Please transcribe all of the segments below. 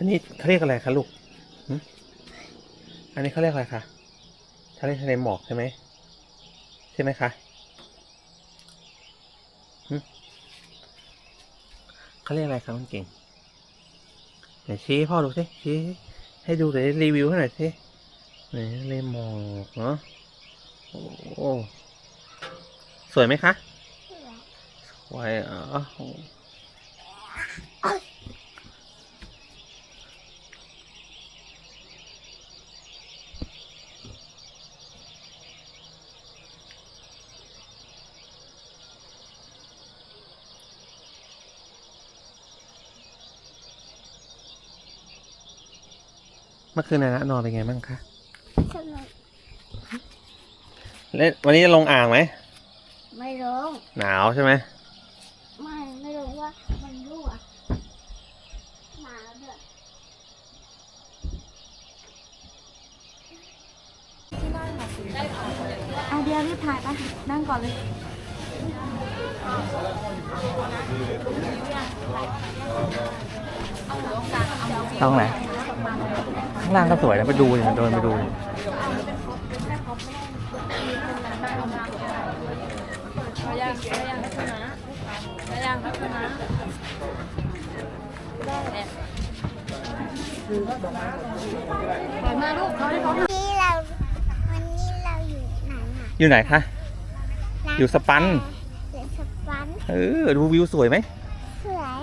อันนี้เขาเรียกอะไรคะลูก อันนี้เขาเรียกอะไรคะทะเลทะเลหมอกใช่ไหมใช่ไหมคะเขาเรียกอะไรคะมันเก่งไหนชี้ให้พ่อดูสิชี้ให้ดูเลยรีวิวให้หน่อยสิไหนทะเลหมอกเนาะโอ้โหสวยไหมคะสวยอ๋อ เมื่อคืนนายนะนอนเป็นไงบ้างคะสนุกเล่นวันนี้จะลงอ่างไหมไม่รู้หนาวใช่ไหมไม่ไม่รู้ว่ามันรั่วหมาด้วยอะเดี๋ยวรีบถ่ายไปนั่งก่อนเลยตรงไหนข้างล่างก็สวยนะไปดูดิเดินไปดูดิเอายังเอายังลักษณะเอายังลักษณะได้ปล่อยมาลูกเขาได้เขานี่เราวันนี้เราอยู่ไหนอะอยู่ไหนคะ อยู่สปันอยู่สปันเออดูวิวสวยไหมสวย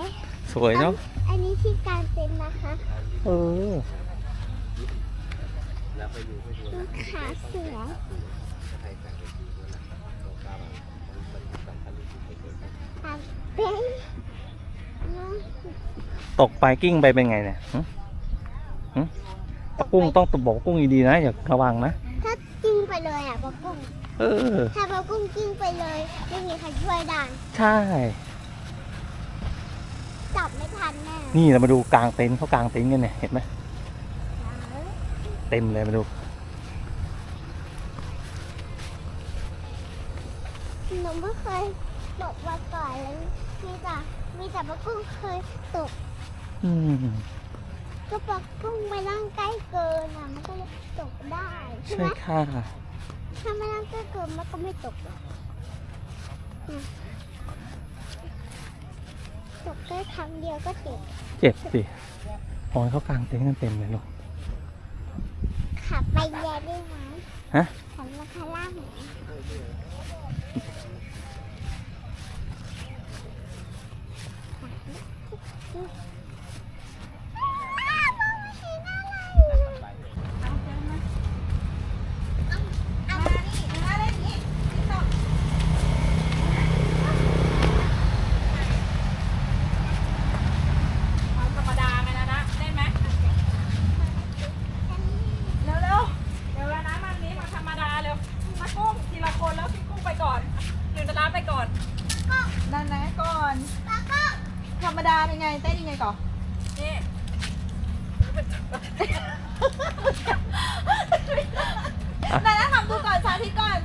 สวยเนาะ อันนี้ที่กลางเต็นท์นะคะ เออลูก ขาเสือทำเป็นน้องตกไปกิ้งไปเป็นไงเนี่ยหึหึปลากุ้งต้องตบอกกุ้งดีๆนะอย่าระวังนะ ถ้ากิ้งไปเลยอะปลากุ้งเออถ้าปลากุ้งกิ้งไปเลยไม่มีใครช่วยได้ใช่จับไม่ทันแน่นี่เรามาดูกลางเต็นท์เขากลางเต็นท์กันเนี่ยเห็นไหมเต็มเลยมาดู นูไม่เคยตกมาก่อนเลยมีแต่มีแต่ปลากุ้งเคยตก อืม ก็ปลากุ้งไปนั่งใกล้เกินอะมันก็เลยตกได้ใช่ใช่ไหมค่ะ ถ้าไม่นั่งใกล้เกินมันก็ไม่ตกหรอกอืมตกแค่ครั้งเดียวก็เจ็บเจ็บสิโอ้ยเขากลางเต็นท์กันเต็มเลยลูก ขับไปแย่ได้ไหมฮะ ขับมาข้างล่างหน่ อยอ้าวมองไม่เห็นอะไรเลย ธรรมดาไงนะนะเล่นไหมเร็วเร็วเร็วแล้วนะมันนี้มาธรรมดาเร็วมากุ้งทีละคนแล้วพี่กุ้งไปก่อนหนึ่งจะรับไปก่อน นั่นนะก่อน ธรรมดาเป็นไงเต้นยังไงก่อน นี่ นั่นนะทำดูก่อนสาธิตก่อน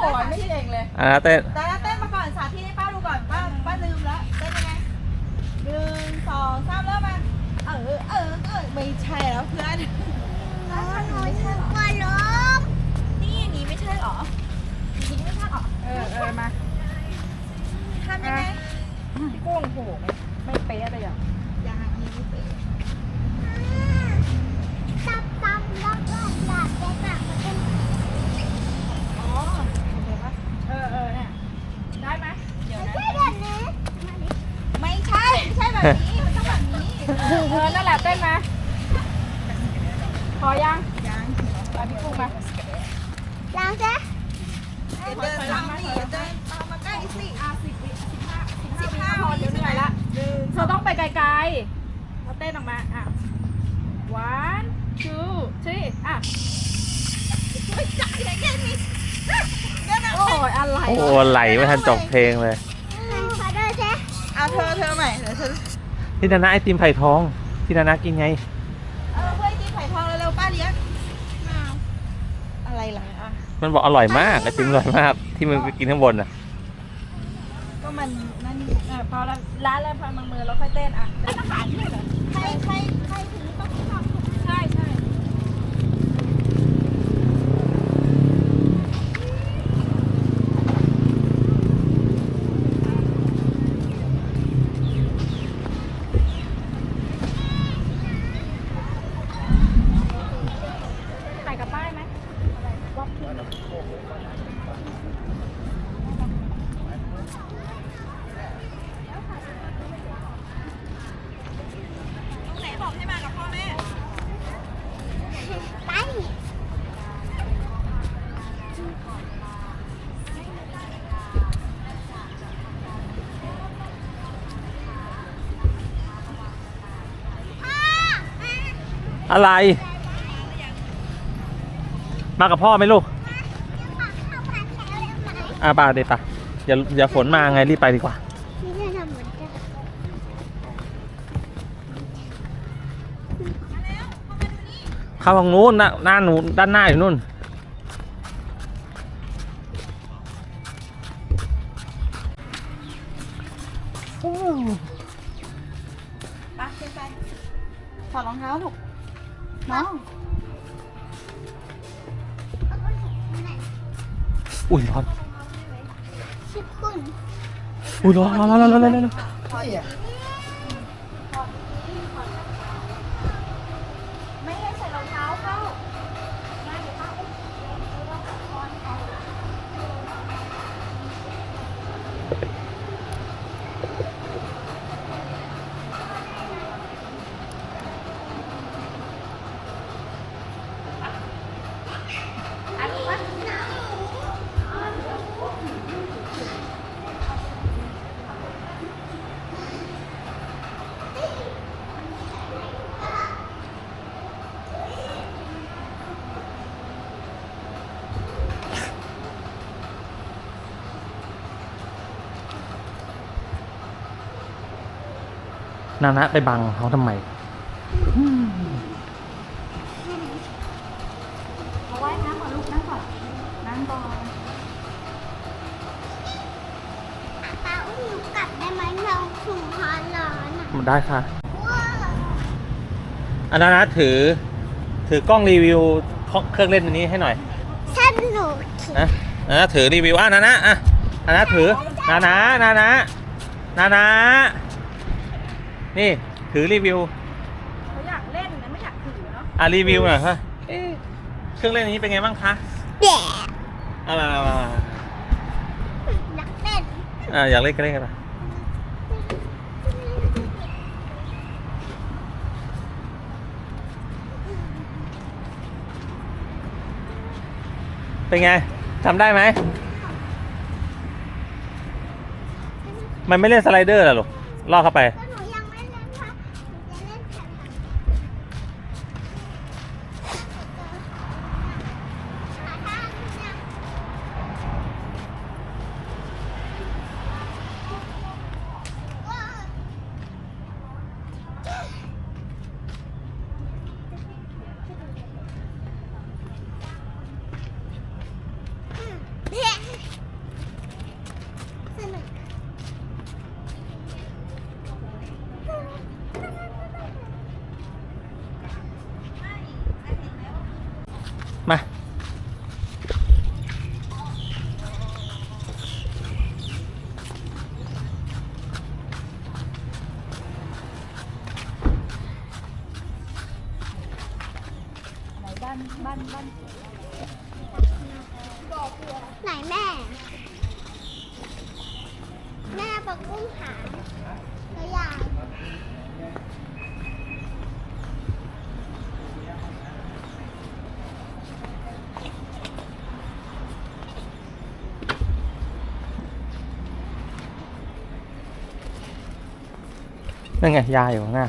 โอ้โหไม่เก่งเลยอ่าเต้นแต่ละเต้นมาก่อนสาธิตให้ป้าดูก่อนป้าป้าลืมแล้วเต้นยังไงหนึ่งสองสามเริ่มมาเออเออเออไม่ใช่แล้วเพื่อนหนูหนูชื่อกว่าล้มนี่อย่างนี้ไม่ใช่หรออย่างนี้ไม่ใช่หรอเออเออมาทำยังไงพี่กุ้งโหไม่เป๊ะเลยอะอย่างนี้ไม่เป็น ยังยังไปพี่กุ้งมาล้างซะเดินตามสิเดินตามมาใกล้สิอะสิบวิสิบห้าสิบสิบห้าห้าวิพอเดี๋ยวเหนื่อยละหนึ่งเธอต้องไปไกลๆเราเต้นออกมาอะ one two three อะไม่จ่ายเลยแค่นี้เดินเอาโอ้ยอะไรโอ้ไหลไม่ทันจบเพลงเลยขอโทษซะเอาเธอเธอใหม่เดี๋ยวเธอที่นานาไอติมไผ่ทองที่นานากินไง เออเพื่อนกินไข่ทองเร็วๆป้าเลี้ยง อะไรล่ะอะมันบอกอร่อยมากไอติมอร่อยมาก ที่มันไปกินข้างบนอะ ก็มันนั่นเออพอแล้วร้านแล้วพอมันมือเราค่อยเต้นอะเต้นอาหารนี่เหรอใครใคร ไหนบอกให้มากับพ่อแม่ ไป อะไร มากับพ่อไหมลูก เข้าพันแล้วเลยไหม อาปาเดี๋ยปะอย่าอย่าฝนมาไงรีบไปดีกว่าเหมือนกันเข้าทางนู้นนะหน้าหนูด้านหน้าอยู่นู่น ชิบคุณ อุ้ยร้อนร้อนร้อนร้อนร้อนร้ นานะไปบังเขาทำไมเอาไว้น้ำก่อนลูกนั่งก่อน นั่งก่อนป้าอุ้มหนูกลับได้ไหมเราถุงฮอนร้อนอะได้ค่ะว้าวอันนานะถือ ถือกล้องรีวิวเครื่องเล่นอันนี้ให้หน่อย สนุกนะนานะถือรีวิวอะนานะอะนานะถือ นานะนานะนานะ นี่ถือรีวิวเขาอยากเล่นนะไม่อยากถือเนาะอะรีวิวหน่อยฮะเอ๊ะเครื่องเล่นอันนี้เป็นไงบ้างคะแย่เอามามามามานักเล่นอะอยากเล่นก็เล่นกันไปเป็นไงจำได้ไหมมันไม่เล่นสไลเดอร์เหรอลูกลอกเข้าไป ก็หนูยังไม่เล่นค่ะหนูจะเล่นแข่งหาทางเนี่ยว้าวอืมเย้สนุก มา ไหนบ้านบ้านบ้านไหนแม่ แม่ปลากุ้งหางตัวใหญ่นั่นไงยายอยู่ข้างหน้า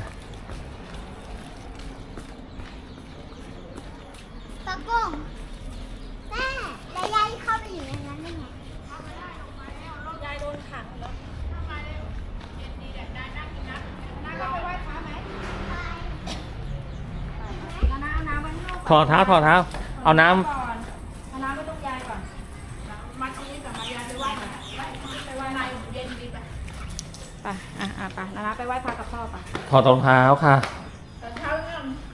ปลากุ้งแม่แล้วยายเข้าไปอยู่ในนั้นได้ไงยายโดนขังแล้วนั่งก็ไปไหว้พระไหมเอาน้ำเอาน้ำไว้ข้างนอกถอดเท้าถอดเท้า เอาน้ำก่อนเอาน้ำไปตรงยายก่อน มาที่นี่ก่อนมายายไปไหว้ก่อนไหว้ไปไหว้นายเย็นดีไปไปอะอะไปนานาไปไหว้พระกับพ่อไปถอดรองเท้าค่ะไ